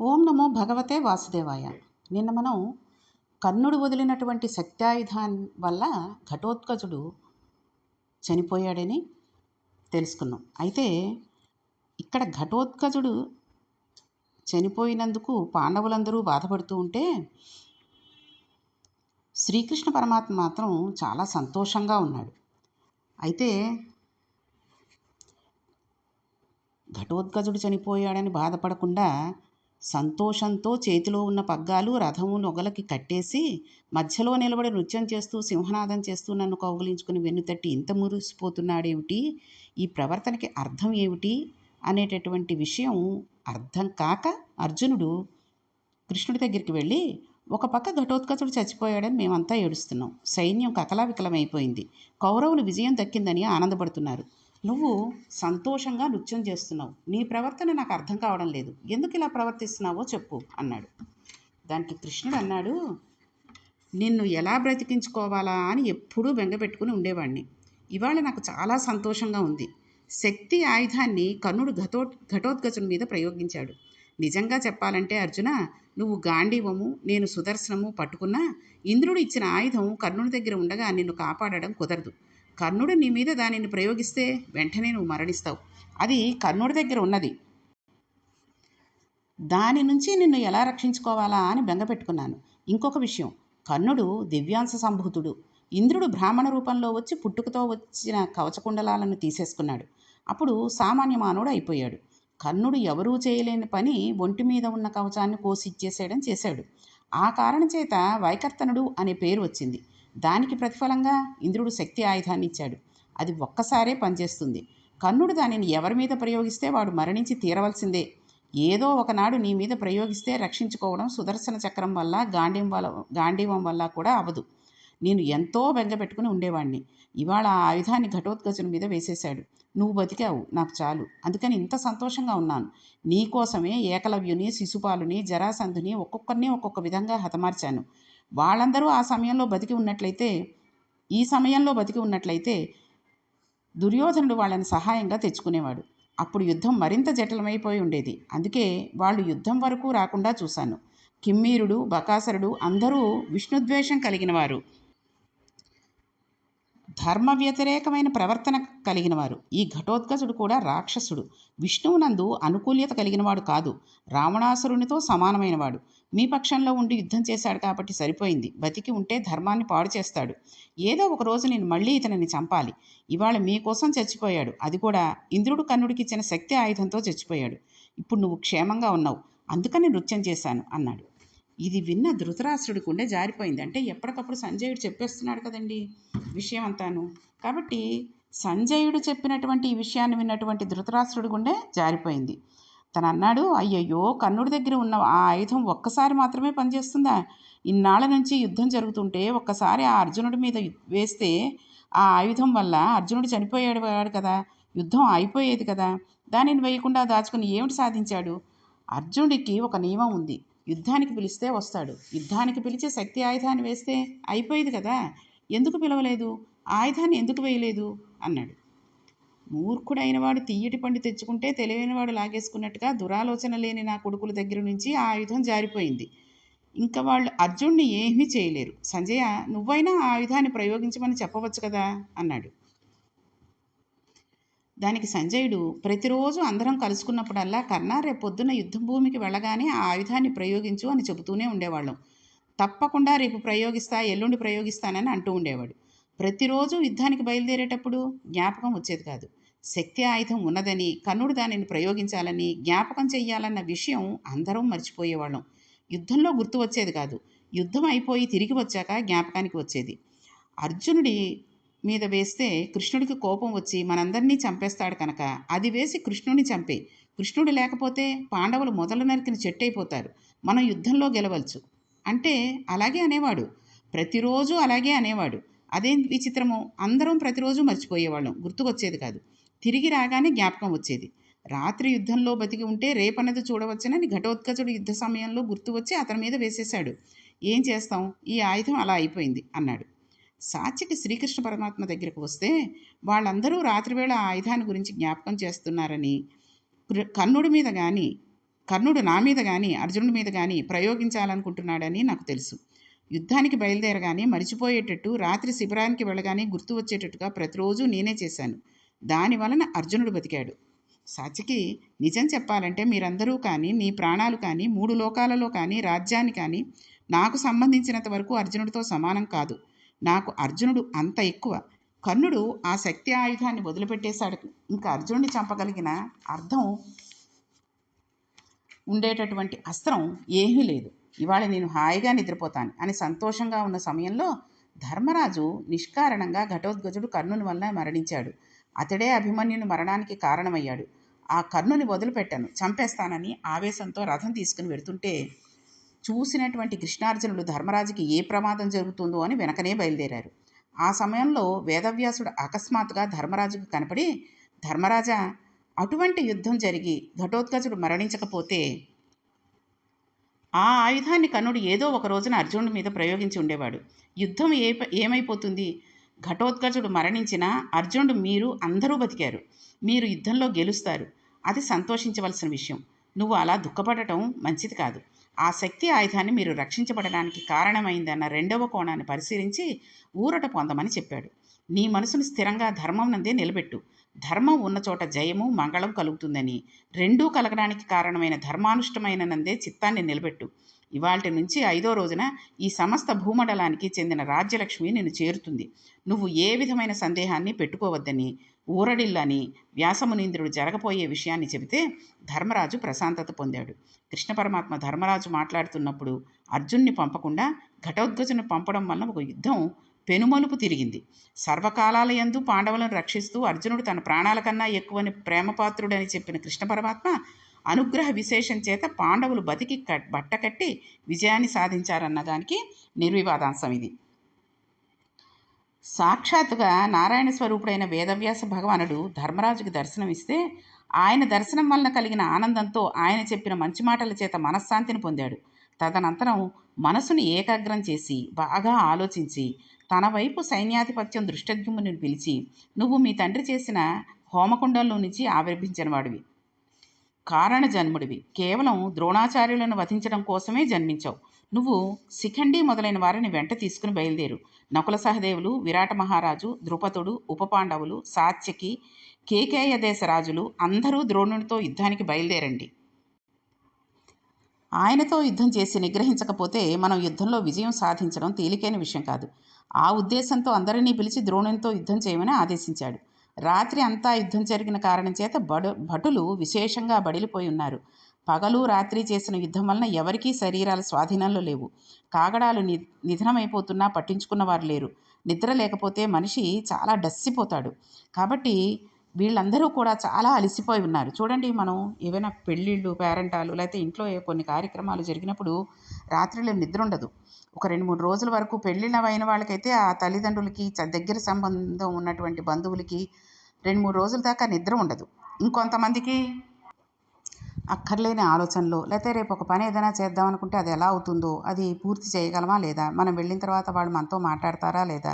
ఓం నమో భగవతే వాసుదేవాయ. నిన్న మనం కర్ణుడు వదిలినటువంటి శక్త్యాయుధాన్ వల్ల ఘటోత్కచుడు చనిపోయాడని తెలుసుకున్నాం. అయితే ఇక్కడ ఘటోత్కచుడు చనిపోయినందుకు పాండవులందరూ బాధపడుతూ ఉంటే శ్రీకృష్ణ పరమాత్మ మాత్రం చాలా సంతోషంగా ఉన్నాడు. అయితే ఘటోత్కచుడు చనిపోయాడని బాధపడకుండా సంతోషంతో చేతిలో ఉన్న పగ్గాలు రథము నొగలకి కట్టేసి మధ్యలో నిలబడి నృత్యం చేస్తూ సింహనాదం చేస్తూ నన్ను కౌగులించుకుని వెన్నుతట్టి ఇంత మురిసిపోతున్నాడేమిటి? ఈ ప్రవర్తనకి అర్థం ఏమిటి? అనేటటువంటి విషయం అర్థం కాక అర్జునుడు కృష్ణుడి దగ్గరికి వెళ్ళి ఒక పక్క ఘటోత్కచుడు చచ్చిపోయాడని మేమంతా ఏడుస్తున్నాం. సైన్యం కకలావికలమైపోయింది కౌరవులు విజయం దక్కిందని ఆనందపడుతున్నారు. నువ్వు సంతోషంగా నృత్యం చేస్తున్నావు. నీ ప్రవర్తన నాకు అర్థం కావడం లేదు. ఎందుకు ఇలా ప్రవర్తిస్తున్నావో చెప్పు అన్నాడు. దానికి కృష్ణుడు అన్నాడు నిన్ను ఎలా బ్రతికించుకోవాలా? అని ఎప్పుడూ బెంగపెట్టుకుని ఉండేవాడిని ఇవాళ నాకు చాలా సంతోషంగా ఉంది. శక్తి ఆయుధాన్ని కర్ణుడు ఘటో ఘటోద్గజుని మీద ప్రయోగించాడు. నిజంగా చెప్పాలంటే అర్జున నువ్వు గాంధీవము నేను సుదర్శనము పట్టుకున్నా ఇంద్రుడు ఇచ్చిన ఆయుధం కర్ణుడి దగ్గర ఉండగా నిన్ను కాపాడడం కుదరదు. కర్ణుడు నీ మీద దానిని ప్రయోగిస్తే వెంటనే నువ్వు మరణిస్తావు. అది కర్ణుడి దగ్గర ఉన్నది. దాని నుంచి నిన్ను ఎలా రక్షించుకోవాలా అని బెంగపెట్టుకున్నాను ఇంకొక విషయం. కర్ణుడు దివ్యాంశ సంభూతుడు. ఇంద్రుడు బ్రాహ్మణ రూపంలో వచ్చి పుట్టుకతో వచ్చిన కవచకుండలాలను తీసేసుకున్నాడు. అప్పుడు సామాన్య మానవుడు అయిపోయాడు. కర్ణుడు ఎవరూ చేయలేని పని ఒంటి మీద ఉన్న కవచాన్ని కోసి ఇచ్చేసేయడం చేశాడు. ఆ కారణం చేత వైకర్తనుడు అనే పేరు వచ్చింది. దానికి ప్రతిఫలంగా ఇంద్రుడు శక్తి ఆయుధాన్ని ఇచ్చాడు అది ఒక్కసారే పనిచేస్తుంది. కర్ణుడు దానిని ఎవరి మీద ప్రయోగిస్తే వాడు మరణించి తీరవలసిందే. ఏదో ఒకనాడు నీ మీద ప్రయోగిస్తే రక్షించుకోవడం సుదర్శన చక్రం వల్ల గాంధీవం వల్ల గాంధీవం వల్ల కూడా అవదు. నేను ఎంతో బెంగపెట్టుకుని ఉండేవాణ్ణి. ఇవాళ ఆ ఆయుధాన్ని ఘటోత్కచుని మీద వేసేశాడు. నువ్వు బతికావు నాకు చాలు. అందుకని ఇంత సంతోషంగా ఉన్నాను. నీకోసమే ఏకలవ్యుని శిశుపాలుని జరాసంధుని ఒక్కొక్కరిని ఒక్కొక్క విధంగా హతమార్చాను. వాళ్ళందరూ ఆ సమయంలో బతికి ఉన్నట్లయితే ఈ సమయంలో బతికి ఉన్నట్లయితే దుర్యోధనుడు వాళ్ళని సహాయంగా తెచ్చుకునేవాడు. అప్పుడు యుద్ధం మరింత జటిలమైపోయి ఉండేది. అందుకే వాళ్ళు యుద్ధం వరకు రాకుండా చూశాను. కిమ్మీరుడు బకాసురుడు అందరూ విష్ణుద్వేషం కలిగిన వారు ధర్మ వ్యతిరేకమైన ప్రవర్తన కలిగినవారు. ఈ ఘటోత్కచుడు కూడా రాక్షసుడు. విష్ణువునందు అనుకూల్యత కలిగినవాడు కాదు. రావణాసురునితో సమానమైనవాడు. మీ పక్షంలో ఉండి యుద్ధం చేశాడు కాబట్టి సరిపోయింది. బతికి ఉంటే ధర్మాన్ని పాడు చేస్తాడు. ఏదో ఒక రోజు నేను మళ్ళీ ఇతనిని చంపాలి. ఇవాళ మీకోసం చచ్చిపోయాడు. అది కూడా ఇంద్రుడు కన్నుడికి ఇచ్చిన శక్తి ఆయుధంతో చచ్చిపోయాడు. ఇప్పుడు నువ్వు క్షేమంగా ఉన్నావు. అందుకని నృత్యం చేశాను అన్నాడు. ఇది విన్న ధృతరాష్ట్రుడి గుండె జారిపోయింది. అంటే ఎప్పటికప్పుడు సంజయుడు చెప్పేస్తున్నాడు కదండి విషయం అంతాను కాబట్టి సంజయుడు చెప్పినటువంటి ఈ విషయాన్ని విన్నటువంటి ధృతరాష్ట్రుడి గుండె జారిపోయింది. తను అన్నాడు అయ్యయ్యో కన్నుడి దగ్గర ఉన్న ఆ ఆయుధం ఒక్కసారి మాత్రమే పనిచేస్తుందా? ఇన్నాళ్ళ నుంచి యుద్ధం జరుగుతుంటే ఒక్కసారి ఆ అర్జునుడి మీద వేస్తే ఆ ఆయుధం వల్ల అర్జునుడు చనిపోయాడు వాడు కదా. యుద్ధం అయిపోయేది కదా. దానిని వేయకుండా దాచుకుని ఏమిటి సాధించాడు? అర్జునుడికి ఒక నియమం ఉంది. యుద్ధానికి పిలిస్తే వస్తాడు. యుద్ధానికి పిలిచి శక్తి ఆయుధాన్ని వేస్తే అయిపోయేది కదా. ఎందుకు పిలవలేదు? ఆయుధాన్ని ఎందుకు వేయలేదు? అన్నాడు. మూర్ఖుడైన వాడు తీయటి పండు తెచ్చుకుంటే తెలివైనవాడు లాగేసుకున్నట్టుగా దురాలోచన లేని నా కొడుకుల దగ్గర నుంచి ఆ ఆయుధం జారిపోయింది. ఇంకా వాళ్ళు అర్జున్ని ఏమీ చేయలేరు. సంజయ నువ్వైనా ఆ ఆయుధాన్ని ప్రయోగించమని చెప్పవచ్చు కదా? అన్నాడు. దానికి సంజయుడు ప్రతిరోజు అందరం కలుసుకున్నప్పుడల్లా కర్ణ రేపొద్దున యుద్ధం భూమికి వెళ్ళగానే ఆ ఆయుధాన్ని ప్రయోగించు అని చెబుతూనే ఉండేవాళ్ళం. తప్పకుండా రేపు ప్రయోగిస్తా ఎల్లుండి ప్రయోగిస్తానని అంటూ ఉండేవాడు. ప్రతిరోజు యుద్ధానికి బయలుదేరేటప్పుడు జ్ఞాపకం వచ్చేది కాదు. శక్తి ఆయుధం ఉన్నదని కన్నుడు దానిని ప్రయోగించాలని జ్ఞాపకం చెయ్యాలన్న విషయం అందరం మర్చిపోయేవాళ్ళం. యుద్ధంలో గుర్తు వచ్చేది కాదు. యుద్ధం అయిపోయి తిరిగి వచ్చాక జ్ఞాపకానికి వచ్చేది. అర్జునుడి మీద వేస్తే కృష్ణుడికి కోపం వచ్చి మనందరినీ చంపేస్తాడు కనుక. అది వేసి కృష్ణుడిని చంపే. కృష్ణుడు లేకపోతే పాండవులు మొదలు నరికిన చెట్టయిపోతారు మనం యుద్ధంలో గెలవచ్చు. అంటే అలాగే అనేవాడు. ప్రతిరోజు అలాగే అనేవాడు. అదేం విచిత్రమో. అందరం ప్రతిరోజు మర్చిపోయేవాళ్ళం. గుర్తుకొచ్చేది కాదు. తిరిగి రాగానే జ్ఞాపకం వచ్చేది. రాత్రి యుద్ధంలో బతికి ఉంటే రేపన్నది చూడవచ్చునని ఘటోత్కచుడు యుద్ధ సమయంలో గుర్తు వచ్చి అతని మీద వేసేశాడు. ఏం చేస్తాం? ఈ ఆయుధం అలా అయిపోయింది అన్నాడు. సాత్యకి శ్రీకృష్ణ పరమాత్మ దగ్గరకు వస్తే వాళ్ళందరూ రాత్రివేళ ఆ ఆయుధాన్ని గురించి జ్ఞాపకం చేస్తున్నారని కృ- కర్ణుడి మీద కానీ కర్ణుడు నా మీద కానీ అర్జునుడి మీద కానీ ప్రయోగించాలనుకుంటున్నాడని నాకు తెలుసు. యుద్ధానికి బయలుదేరగానే మరిచిపోయేటట్టు రాత్రి శిబిరానికి వెళ్ళగానే గుర్తు వచ్చేటట్టుగా ప్రతిరోజు నేనే చేశాను. దాని వలన అర్జునుడు బతికాడు. సాచికి నిజం చెప్పాలంటే మీరందరూ కానీ మీ ప్రాణాలు కానీ మూడు లోకాలలో కానీ రాజ్యాన్ని కానీ నాకు సంబంధించినంత వరకు అర్జునుడితో సమానం కాదు. నాకు అర్జునుడు అంత ఎక్కువ. కర్ణుడు ఆ శక్తి ఆయుధాన్ని వదిలిపెట్టేశాడు. ఇంకా అర్జునుడిని చంపగలిగిన అర్థం ఉండేటటువంటి అస్త్రం ఏమీ లేదు. ఇవాళ నేను హాయిగా నిద్రపోతాను అని సంతోషంగా ఉన్న సమయంలో ధర్మరాజు నిష్కారణంగా ఘటోద్గజుడు కర్ణుని వల్ల మరణించాడు. అతడే అభిమన్యుని మరణానికి కారణమయ్యాడు. ఆ కర్ణుని వదిలిపెట్టాను చంపేస్తానని ఆవేశంతో రథం తీసుకుని వెడుతుంటే చూసినటువంటి కృష్ణార్జునుడు ధర్మరాజుకి ఏ ప్రమాదం జరుగుతుందో అని వెనకనే బయలుదేరారు. ఆ సమయంలో వేదవ్యాసుడు అకస్మాత్తుగా ధర్మరాజుకు కనపడి ధర్మరాజా అటువంటి యుద్ధం జరిగి ఘటోత్కచుడు మరణించకపోతే ఆ ఆయుధాన్ని కర్ణుడు ఏదో ఒక రోజున అర్జునుడి మీద ప్రయోగించి ఉండేవాడు. యుద్ధం ఏ ఏమైపోతుంది? ఘటోత్కచుడు మరణించినా అర్జునుడు మీరు అందరూ బతికారు. మీరు యుద్ధంలో గెలుస్తారు. అది సంతోషించవలసిన విషయం. నువ్వు అలా దుఃఖపడటం మంచిది కాదు. శక్తి ఆయుధాన్ని మీరు రక్షించబడడానికి కారణమైందన్న రెండవ కోణాన్ని పరిశీలించి ఊరట పొందమని చెప్పాడు. నీ మనసును స్థిరంగా ధర్మం నందే నిలబెట్టు. ధర్మం ఉన్న చోట జయము మంగళం కలుగుతుందని రెండూ కలగడానికి కారణమైన ధర్మానుష్టమైన నందే చిత్తాన్ని నిలబెట్టు. ఇవాల్టి నుంచి ఐదో రోజున ఈ సమస్త భూమండలానికి చెందిన రాజ్యలక్ష్మి నిన్ను చేరుతుంది. నువ్వు ఏ విధమైన సందేహాన్ని పెట్టుకోవద్దని ఊరడిల్లని వ్యాసమునీంద్రుడు జరగబోయే విషయాన్ని చెబితే ధర్మరాజు ప్రశాంతత పొందాడు. కృష్ణ పరమాత్మ ధర్మరాజు మాట్లాడుతున్నప్పుడు అర్జున్ని పంపకుండా ఘటోద్గజను పంపడం వల్ల ఒక యుద్ధం పెనుమలుపు తిరిగింది. సర్వకాలాల యందు పాండవులను రక్షిస్తూ అర్జునుడు తన ప్రాణాల కన్నా ఎక్కువని ప్రేమపాత్రుడని చెప్పిన కృష్ణ పరమాత్మ అనుగ్రహ విశేషం చేత పాండవులు బతికి బట్టకట్టి విజయాన్ని సాధించారన్న దానికి నిర్వివాదాంశం ఇది సాక్షాత్తుగా నారాయణ స్వరూపుడైన వేదవ్యాస భగవానుడు ధర్మరాజుకి దర్శనమిస్తే ఆయన దర్శనం వలన కలిగిన ఆనందంతో ఆయన చెప్పిన మంచి మాటల చేత మనశ్శాంతిని పొందాడు. తదనంతరం మనసును ఏకాగ్రం చేసి బాగా ఆలోచించి తన వైపు సైన్యాధిపత్యం దృష్టద్యుమ్నుని పిలిచి నువ్వు మీ తండ్రి చేసిన హోమకుండంలో నుంచి ఆవిర్భించిన వాడివి కారణ జన్ముడివి. కేవలం ద్రోణాచార్యులను వధించడం కోసమే జన్మించావు. నువ్వు శిఖండి మొదలైన వారిని వెంట తీసుకుని బయలుదేరు. నకుల సహదేవులు విరాట మహారాజు ద్రుపదుడు ఉపపాండవులు సాత్యకి కేకేయ దేశ రాజులు అందరూ ద్రోణునితో యుద్ధానికి బయలుదేరండి. ఆయనతో యుద్ధం చేసి నిగ్రహించకపోతే మనం యుద్ధంలో విజయం సాధించడం తేలికైన విషయం కాదు. ఆ ఉద్దేశంతో అందరినీ పిలిచి ద్రోణునితో యుద్ధం చేయమని ఆదేశించాడు. రాత్రి అంతా యుద్ధం జరిగిన కారణం చేత బడు భటులు విశేషంగా బడిలిపోయి ఉన్నారు. పగలు రాత్రి చేసిన యుద్ధం వలన ఎవరికీ శరీరాల స్వాధీనంలో లేవు. కాగడాలు ని నిధనమైపోతున్నా పట్టించుకున్న వారు లేరు. నిద్ర లేకపోతే మనిషి చాలా డస్సిపోతాడు. కాబట్టి వీళ్ళందరూ కూడా చాలా అలసిపోయి ఉన్నారు. చూడండి మనం ఏవైనా పెళ్ళిళ్ళు పేరంటాలు లేకపోతే ఇంట్లో కొన్ని కార్యక్రమాలు జరిగినప్పుడు రాత్రిలో నిద్ర ఉండదు. ఒక రెండు మూడు రోజుల వరకు పెళ్ళిళ్ళ వాళ్ళకైతే ఆ తల్లిదండ్రులకి దగ్గర సంబంధం ఉన్నటువంటి బంధువులకి రెండు మూడు రోజుల దాకా నిద్ర ఉండదు. ఇంకొంతమందికి అక్కర్లేని ఆలోచనలు లేకపోతే రేపు ఒక పని ఏదైనా చేద్దాం అనుకుంటే అది ఎలా అవుతుందో అది పూర్తి చేయగలమా లేదా మనం వెళ్ళిన తర్వాత వాళ్ళు మనతో మాట్లాడతారా లేదా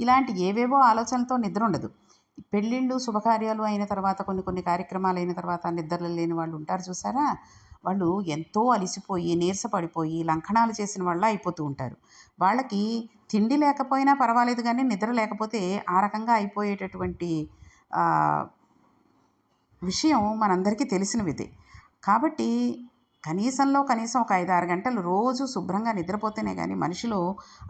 ఇలాంటి ఏవేవో ఆలోచనలతో నిద్ర ఉండదు. పెళ్ళిళ్ళు శుభకార్యాలు అయిన తర్వాత కొన్ని కొన్ని కార్యక్రమాలు అయిన తర్వాత నిద్రలు లేని వాళ్ళు ఉంటారు చూసారా? వాళ్ళు ఎంతో అలిసిపోయి నీరసపడిపోయి లంకణాలు చేసిన వాళ్ళ అయిపోతూ ఉంటారు. వాళ్ళకి తిండి లేకపోయినా పర్వాలేదు కానీ నిద్ర లేకపోతే ఆ రకంగా అయిపోయేటటువంటి విషయం మనందరికీ తెలిసినవిదే. కాబట్టి కనీసంలో కనీసం ఒక ఐదు ఆరు గంటలు రోజు శుభ్రంగా నిద్రపోతేనే కానీ మనిషిలో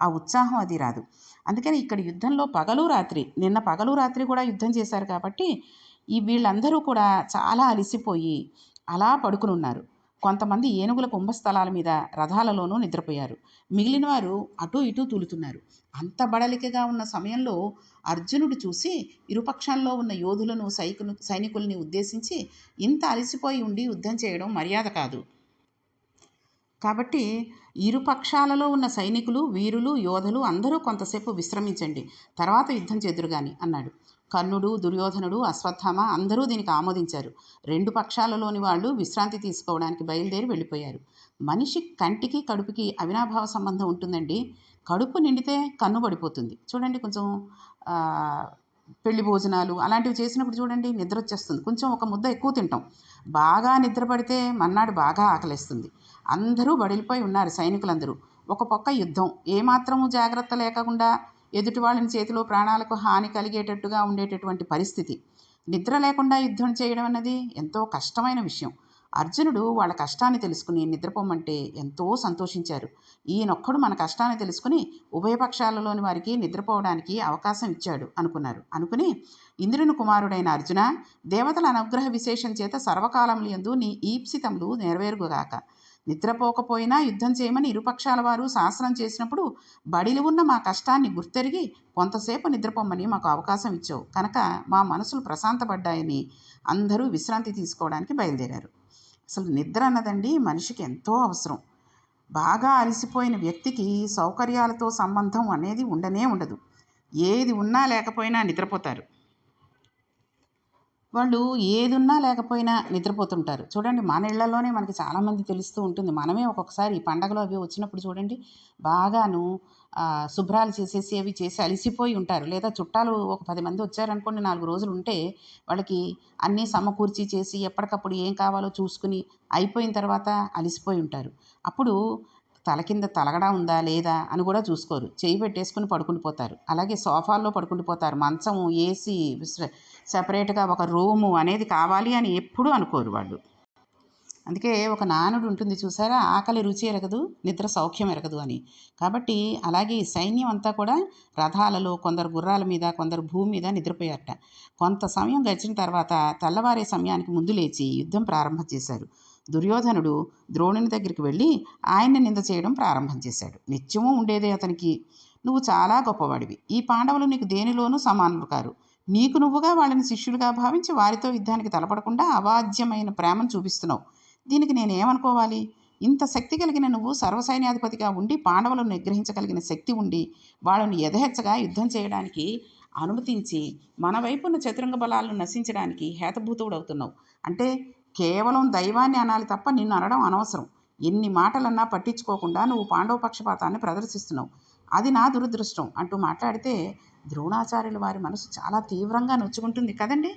ఆ ఉత్సాహం అది రాదు. అందుకని ఇక్కడ యుద్ధంలో పగలు రాత్రి నిన్న పగలు రాత్రి కూడా యుద్ధం చేశారు కాబట్టి ఈ వీళ్ళందరూ కూడా చాలా అలిసిపోయి అలా పడుకుని ఉన్నారు కొంతమంది ఏనుగుల కుంభస్థలాల మీద రథాలలోనూ నిద్రపోయారు. మిగిలిన వారు అటు ఇటు తూలుతున్నారు. అంత బడలికగా ఉన్న సమయంలో అర్జునుడు చూసి ఇరుపక్షంలో ఉన్న యోధులను సైకును సైనికుల్ని ఉద్దేశించి ఇంత అలసిపోయి ఉండి యుద్ధం చేయడం మర్యాద కాదు. కాబట్టి ఇరు పక్షాలలో ఉన్న సైనికులు వీరులు యోధులు అందరూ కొంతసేపు విశ్రమించండి. తర్వాత యుద్ధం చెదురుగాని అన్నాడు. కర్ణుడు దుర్యోధనుడు అశ్వత్థామ అందరూ దీనికి ఆమోదించారు. రెండు పక్షాలలోని వాళ్ళు విశ్రాంతి తీసుకోవడానికి బయలుదేరి వెళ్ళిపోయారు. మనిషి కంటికి కడుపుకి అవినాభావ సంబంధం ఉంటుందండి. కడుపు నిండితే కన్ను పడిపోతుంది. చూడండి కొంచెం పెళ్ళి భోజనాలు అలాంటివి చేసినప్పుడు చూడండి నిద్ర వచ్చేస్తుంది. కొంచెం ఒక ముద్ద ఎక్కువ తింటాం. బాగా నిద్రపడితే మన్నాడు బాగా ఆకలిస్తుంది. అందరూ బడిలిపోయి ఉన్నారు సైనికులందరూ. ఒక పక్క యుద్ధం. ఏమాత్రము జాగ్రత్త లేకుండా ఎదుటి వాళ్ళని చేతిలో ప్రాణాలకు హాని కలిగేటట్టుగా ఉండేటటువంటి పరిస్థితి. నిద్ర లేకుండా యుద్ధం చేయడం అన్నది ఎంతో కష్టమైన విషయం. అర్జునుడు వాళ్ళ కష్టాన్ని తెలుసుకుని నిద్రపోమంటే ఎంతో సంతోషించారు. ఈయనొక్కడు మన కష్టాన్ని తెలుసుకుని ఉభయపక్షాలలోని వారికి నిద్రపోవడానికి అవకాశం ఇచ్చాడు అనుకున్నారు. అనుకుని ఇంద్రుని కుమారుడైన అర్జున దేవతల అనుగ్రహ విశేషం చేత సర్వకాలములందు యందు నీ ఈప్సితములు నెరవేరుగుగాక నిద్రపోకపోయినా యుద్ధం చేయమని ఇరుపక్షాల వారు శాసనం చేసినప్పుడు బడిలు ఉన్న మా కష్టాన్ని గుర్తెరిగి కొంతసేపు నిద్రపోమ్మని మాకు అవకాశం ఇచ్చావు. కనుక మా మనసులు ప్రశాంతపడ్డాయని అందరూ విశ్రాంతి తీసుకోవడానికి బయలుదేరారు. అసలు నిద్ర అన్నదండి మనిషికి ఎంతో అవసరం. బాగా అలసిపోయిన వ్యక్తికి సౌకర్యాలతో సంబంధం అనేది ఉండనే ఉండదు. ఏది ఉన్నా లేకపోయినా నిద్రపోతారు. వాళ్ళు ఏదున్నా లేకపోయినా నిద్రపోతుంటారు. చూడండి మన ఇళ్ళలోనే మనకి చాలామంది తెలుస్తూ ఉంటుంది. మనమే ఒక్కొక్కసారి ఈ పండగలు అవి వచ్చినప్పుడు చూడండి బాగాను శుభ్రాలు చేసేసి అవి చేసి అలిసిపోయి ఉంటారు. లేదా చుట్టాలు ఒక పది మంది వచ్చారనుకోండి నాలుగు రోజులు ఉంటే వాళ్ళకి అన్నీ సమకూర్చి చేసి ఎప్పటికప్పుడు ఏం కావాలో చూసుకుని అయిపోయిన తర్వాత అలిసిపోయి ఉంటారు. అప్పుడు తల కింద తలగడా ఉందా లేదా అని కూడా చూసుకోరు. చేయి పెట్టేసుకుని పడుకుని పోతారు అలాగే సోఫాల్లో పడుకుని పోతారు మంచము ఏసీ సపరేట్గా ఒక రూము అనేది కావాలి అని ఎప్పుడూ అనుకోరు వాళ్ళు. అందుకే ఒక నానుడు ఉంటుంది చూసారా? ఆకలి రుచి ఎరగదు నిద్ర సౌఖ్యం ఎరగదు అని. కాబట్టి అలాగే ఈ సైన్యం అంతా కూడా రథాలలో కొందరు గుర్రాల మీద కొందరు భూమి మీద నిద్రపోయారట. కొంత సమయం గడిచిన తర్వాత తెల్లవారే సమయానికి ముందు లేచి యుద్ధం ప్రారంభం చేశారు. దుర్యోధనుడు ద్రోణుని దగ్గరికి వెళ్ళి ఆయన్ని నింద చేయడం ప్రారంభం చేశాడు. నిత్యము ఉండేదే అతనికి. నువ్వు చాలా గొప్పవాడివి. ఈ పాండవులు నీకు దేనిలోనూ సమానులు కారు. నీకు నువ్వుగా వాళ్ళని శిష్యులుగా భావించి వారితో యుద్ధానికి తలపడకుండా అవాజ్యమైన ప్రేమను చూపిస్తున్నావు. దీనికి నేనేమనుకోవాలి? ఇంత శక్తి కలిగిన నువ్వు సర్వసైన్యాధిపతిగా ఉండి పాండవులను నిగ్రహించగలిగిన శక్తి ఉండి వాళ్ళని యథహెచ్చగా యుద్ధం చేయడానికి అనుమతించి మన వైపున్న చతురంగ బలాలను నశించడానికి హేతభూతుడవుతున్నావు అంటే కేవలం దైవాన్ని అనాలి తప్ప నిన్ను అనడం అనవసరం. ఎన్ని మాటలన్నా పట్టించుకోకుండా నువ్వు పాండవ పక్షపాతాన్ని ప్రదర్శిస్తున్నావు. అది నా దురదృష్టం అంటూ మాట్లాడితే ద్రోణాచార్యుల వారి మనసు చాలా తీవ్రంగా నొచ్చుకుంటుంది కదండి?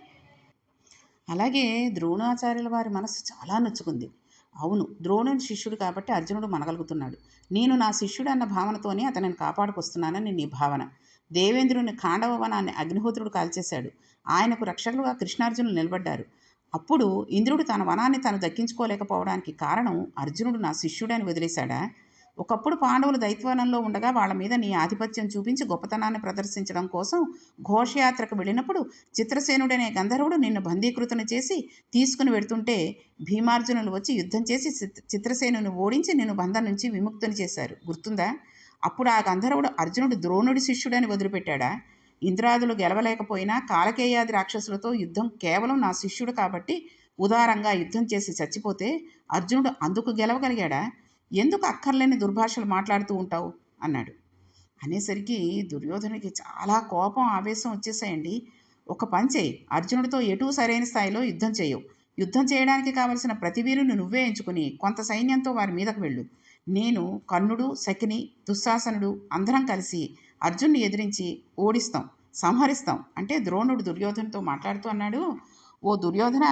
అలాగే ద్రోణాచార్యుల వారి మనసు చాలా నొచ్చుకుంది. అవును ద్రోణుని శిష్యుడు కాబట్టి అర్జునుడు మనగలుగుతున్నాడు. నేను నా శిష్యుడు అన్న భావనతోనే అతనిని కాపాడుకొస్తున్నానని నీ భావన. దేవేంద్రుని ఖాండవ వనాన్ని అగ్నిహోత్రుడు కాల్చేశాడు. ఆయనకు రక్షకులుగా కృష్ణార్జునులు నిలబడ్డారు. అప్పుడు ఇంద్రుడు తన వనాన్ని తాను దక్కించుకోలేకపోవడానికి కారణం అర్జునుడు నా శిష్యుడని వదిలేశాడా? ఒకప్పుడు పాండవులు దైత్వనంలో ఉండగా వాళ్ళ మీద నీ ఆధిపత్యం చూపించి గొప్పతనాన్ని ప్రదర్శించడం కోసం ఘోషయాత్రకు వెళ్ళినప్పుడు చిత్రసేనుడనే గంధర్వుడు నిన్ను బందీకృతను చేసి తీసుకుని వెడుతుంటే భీమార్జునులు వచ్చి యుద్ధం చేసి చిత్రసేనుని ఓడించి నిన్ను బంధం నుంచి విముక్తుని చేశారు. గుర్తుందా? అప్పుడు ఆ గంధర్వుడు అర్జునుడు ద్రోణుడి శిష్యుడని వదిలిపెట్టాడా? ఇంద్రాదులు గెలవలేకపోయినా కాలకేయాది రాక్షసులతో యుద్ధం కేవలం నా శిష్యుడు కాబట్టి ఉదారంగా యుద్ధం చేసి చచ్చిపోతే అర్జునుడు అందుకు గెలవగలిగాడా? ఎందుకు అక్కర్లేని దుర్భాషలు మాట్లాడుతూ ఉంటావు? అన్నాడు. అనేసరికి దుర్యోధనకి చాలా కోపం ఆవేశం వచ్చేసాయండి ఒక పని చేయి. అర్జునుడితో ఎటూ సరైన స్థాయిలో యుద్ధం చేయవు. యుద్ధం చేయడానికి కావలసిన ప్రతి వీరుని నువ్వే ఎంచుకుని కొంత సైన్యంతో వారి మీదకు వెళ్ళు. నేను కర్ణుడు శకిని దుశ్శాసనుడు అందరం కలిసి అర్జున్ని ఎదిరించి ఓడిస్తాం సంహరిస్తాం అంటే ద్రోణుడు దుర్యోధనతో మాట్లాడుతూ అన్నాడు ఓ దుర్యోధన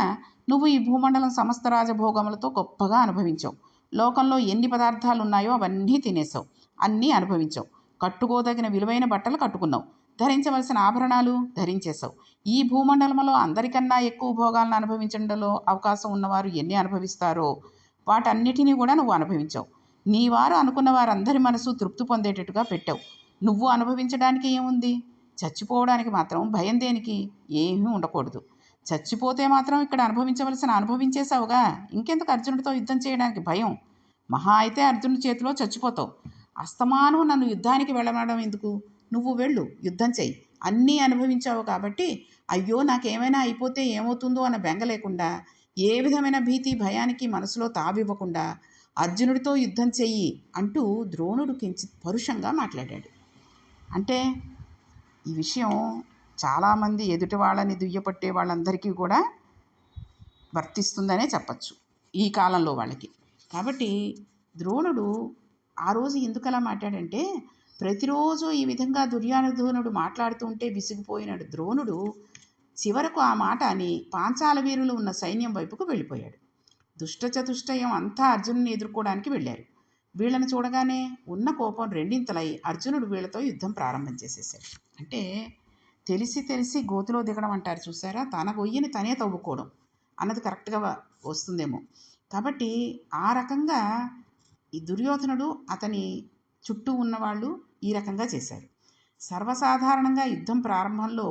నువ్వు ఈ భూమండలం సమస్త రాజభోగములతో గొప్పగా అనుభవించావు. లోకంలో ఎన్ని పదార్థాలు ఉన్నాయో అవన్నీ తినేసావు అన్నీ అనుభవించావు. కట్టుకోదగిన విలువైన బట్టలు కట్టుకున్నావు. ధరించవలసిన ఆభరణాలు ధరించేశావు. ఈ భూమండలంలో అందరికన్నా ఎక్కువ భోగాలను అనుభవించడంలో అవకాశం ఉన్నవారు ఎన్ని అనుభవిస్తారో వాటన్నిటినీ కూడా నువ్వు అనుభవించావు. నీ వారు అనుకున్న వారందరి మనసు తృప్తి పొందేటట్టుగా పెట్టావు. నువ్వు అనుభవించడానికి ఏముంది? చచ్చిపోవడానికి మాత్రం భయం దేనికి? ఏమీ ఉండకూడదు. చచ్చిపోతే మాత్రం ఇక్కడ అనుభవించవలసిన అనుభవించేశావుగా. ఇంకెందుకు అర్జునుడితో యుద్ధం చేయడానికి భయం? మహా అయితే అర్జునుడి చేతిలో చచ్చిపోతావు. అస్తమానం నన్ను యుద్ధానికి వెళ్ళమనడం ఎందుకు? నువ్వు వెళ్ళు యుద్ధం చెయ్యి. అన్నీ అనుభవించావు కాబట్టి అయ్యో నాకేమైనా అయిపోతే ఏమవుతుందో అన్న బెంగ లేకుండా ఏ విధమైన భీతి భయానికి మనసులో తావివ్వకుండా అర్జునుడితో యుద్ధం చెయ్యి అంటూ ద్రోణుడు కించిత్ పరుషంగా మాట్లాడాడు. అంటే ఈ విషయం చాలామంది ఎదుటి వాళ్ళని దుయ్యపట్టే వాళ్ళందరికీ కూడా వర్తిస్తుందనే చెప్పచ్చు ఈ కాలంలో వాళ్ళకి. కాబట్టి ద్రోణుడు ఆ రోజు ఎందుకలా మాట్లాడంటే ప్రతిరోజు ఈ విధంగా దుర్యోధనుడు మాట్లాడుతూ ఉంటే విసిగిపోయినాడు ద్రోణుడు. చివరకు ఆ మాట అని పాంచాల వీరులు ఉన్న సైన్యం వైపుకు వెళ్ళిపోయాడు. దుష్టచతుష్టయం అంతా అర్జునుని ఎదుర్కోవడానికి వెళ్ళారు. వీళ్ళని చూడగానే ఉన్న కోపం రెండింతలై అర్జునుడు వీళ్ళతో యుద్ధం ప్రారంభం చేసేసాడు. అంటే తెలిసి తెలిసి గోతిలో దిగడం అంటారు చూసారా? తన గొయ్యిని తనే తవ్వుకోవడం. అన్నది కరెక్ట్గా వస్తుందేమో. కాబట్టి ఆ రకంగా ఈ దుర్యోధనుడు అతని చుట్టూ ఉన్నవాళ్ళు ఈ రకంగా చేశారు. సర్వసాధారణంగా యుద్ధం ప్రారంభంలో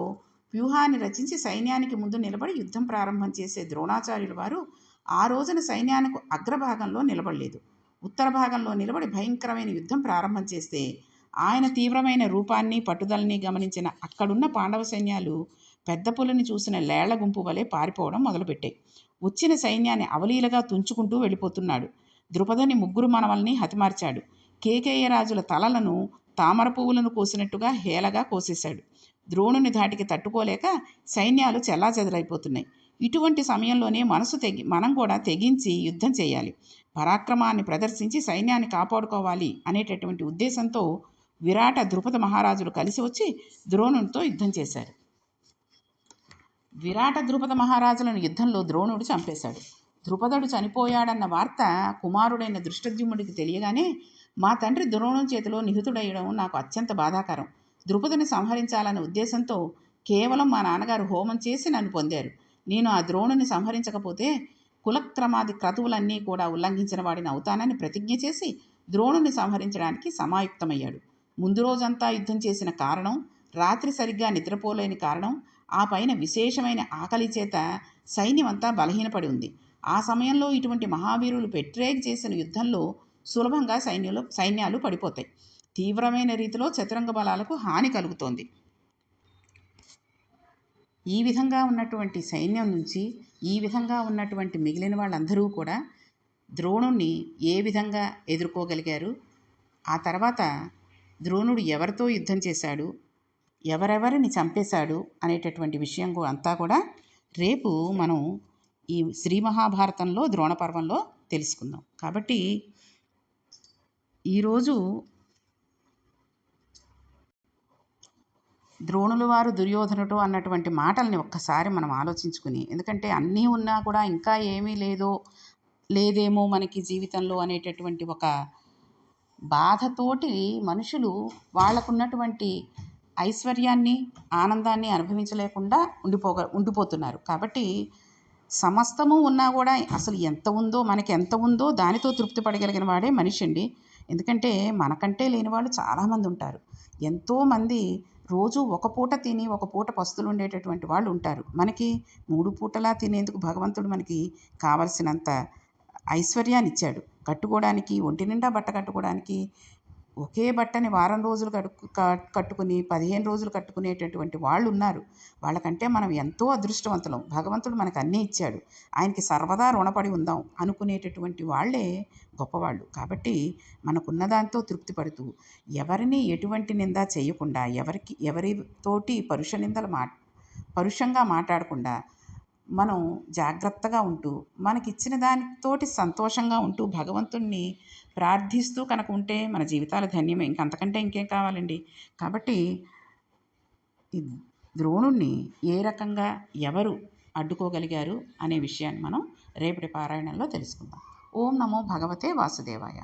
వ్యూహాన్ని రచించి సైన్యానికి ముందు నిలబడి యుద్ధం ప్రారంభం చేసే ద్రోణాచార్యుల వారు ఆ రోజున సైన్యానికి అగ్రభాగంలో నిలబడలేదు. ఉత్తర భాగంలో నిలబడి భయంకరమైన యుద్ధం ప్రారంభం చేస్తే ఆయన తీవ్రమైన రూపాన్ని పట్టుదలని గమనించిన అక్కడున్న పాండవ సైన్యాలు పెద్ద పులిని చూసిన లేళ్ళ గుంపు వలె పారిపోవడం మొదలుపెట్టాయి వచ్చిన సైన్యాన్ని అవలీలగా తుంచుకుంటూ వెళ్ళిపోతున్నాడు. ద్రుపదని ముగ్గురు మనవల్ని హతిమార్చాడు. కేకేయ రాజుల తలలను తామర పువ్వులను కోసినట్టుగా హేళగా కోసేశాడు. ద్రోణుని ధాటికి తట్టుకోలేక సైన్యాలు చెల్లాచెదరైపోతున్నాయి. ఇటువంటి సమయంలోనే మనసు తెగి మనం కూడా తెగించి యుద్ధం చేయాలి. పరాక్రమాన్ని ప్రదర్శించి సైన్యాన్ని కాపాడుకోవాలి అనేటటువంటి ఉద్దేశంతో విరాట ద్రుపద మహారాజులు కలిసి వచ్చి ద్రోణునితో యుద్ధం చేశారు. విరాట ద్రుపద మహారాజులను యుద్ధంలో ద్రోణుడు చంపేశాడు. ద్రుపదుడు చనిపోయాడన్న వార్త కుమారుడైన దృష్టద్యుమ్నుడికి తెలియగానే మా తండ్రి ద్రోణం చేతిలో నిహితుడయ్యడం నాకు అత్యంత బాధాకరం. ద్రుపదుని సంహరించాలనే ఉద్దేశంతో కేవలం మా నాన్నగారు హోమం చేసి నన్ను పొందారు. నేను ఆ ద్రోణుని సంహరించకపోతే కులక్రమాది క్రతువులన్నీ కూడా ఉల్లంఘించిన వాడిని అవుతానని ప్రతిజ్ఞ చేసి ద్రోణుని సంహరించడానికి సమాయుక్తమయ్యాడు. ముందు రోజంతా యుద్ధం చేసిన కారణం రాత్రి సరిగ్గా నిద్రపోలేని కారణం ఆ పైన విశేషమైన ఆకలి చేత సైన్యమంతా బలహీనపడి ఉంది. ఆ సమయంలో ఇటువంటి మహావీరులు పెట్రేక్ చేసిన యుద్ధంలో సులభంగా సైన్యులు సైన్యాలు పడిపోతాయి. తీవ్రమైన రీతిలో చతురంగ బలాలకు హాని కలుగుతోంది. ఈ విధంగా ఉన్నటువంటి సైన్యం నుంచి ఈ విధంగా ఉన్నటువంటి మిగిలిన వాళ్ళందరూ కూడా ద్రోణుణ్ణి ఏ విధంగా ఎదుర్కోగలిగారు? ఆ తర్వాత ద్రోణుడు ఎవరితో యుద్ధం చేశాడు? ఎవరెవరిని చంపేశాడు? అనేటటువంటి విషయం అంతా కూడా రేపు మనం ఈ శ్రీ మహాభారతంలో ద్రోణ పర్వంలో తెలుసుకుందాం. కాబట్టి ఈరోజు ద్రోణులు వారు దుర్యోధనుడు అన్నటువంటి మాటల్ని ఒక్కసారి మనం ఆలోచించుకుని ఎందుకంటే అన్నీ ఉన్నా కూడా ఇంకా ఏమీ లేదో లేదేమో మనకి జీవితంలో అనేటటువంటి ఒక బాధతోటి మనుషులు వాళ్ళకున్నటువంటి ఐశ్వర్యాన్ని ఆనందాన్ని అనుభవించలేకుండా ఉండిపోగ ఉండిపోతున్నారు. కాబట్టి సమస్తము ఉన్నా కూడా అసలు ఎంత ఉందో మనకి ఎంత ఉందో దానితో తృప్తి పడగలిగిన వాడే మనిషి అండి. ఎందుకంటే మనకంటే లేని వాళ్ళు చాలామంది ఉంటారు. ఎంతోమంది రోజు ఒక పూట తిని ఒక పూట పస్తులు ఉండేటటువంటి వాళ్ళు ఉంటారు. మనకి మూడు పూటలా తినేందుకు భగవంతుడు మనకి కావలసినంత ఐశ్వర్యాన్ని ఇచ్చాడు కట్టుకోవడానికి ఒంటి నిండా బట్ట కట్టుకోవడానికి ఒకే బట్టని వారం రోజులు కడుక్కు కట్టుకుని పదిహేను రోజులు కట్టుకునేటటువంటి వాళ్ళు ఉన్నారు వాళ్ళకంటే మనం ఎంతో అదృష్టవంతులం. భగవంతుడు మనకు అన్నీ ఇచ్చాడు. ఆయనకి సర్వదా రుణపడి ఉందాం అనుకునేటటువంటి వాళ్ళే గొప్పవాళ్ళు. కాబట్టి మనకున్న దాంతో తృప్తి పడుతూ ఎవరిని ఎటువంటి నింద చేయకుండా ఎవరికి ఎవరితోటి పరుష నిందలు మా పరుషంగా మాట్లాడకుండా మనం జాగ్రత్తగా ఉంటూ మనకిచ్చిన దానితోటి సంతోషంగా ఉంటూ భగవంతుణ్ణి ప్రార్థిస్తూ కనుక ఉంటే మన జీవితాలు ధన్యమే. ఇంకంతకంటే ఇంకేం కావాలండి? కాబట్టి ఈ ద్రోణుణ్ణి ఏ రకంగా ఎవరు అడ్డుకోగలిగారు అనే విషయాన్ని మనం రేపటి పారాయణంలో తెలుసుకుందాం. ఓం నమో భగవతే వాసుదేవాయ.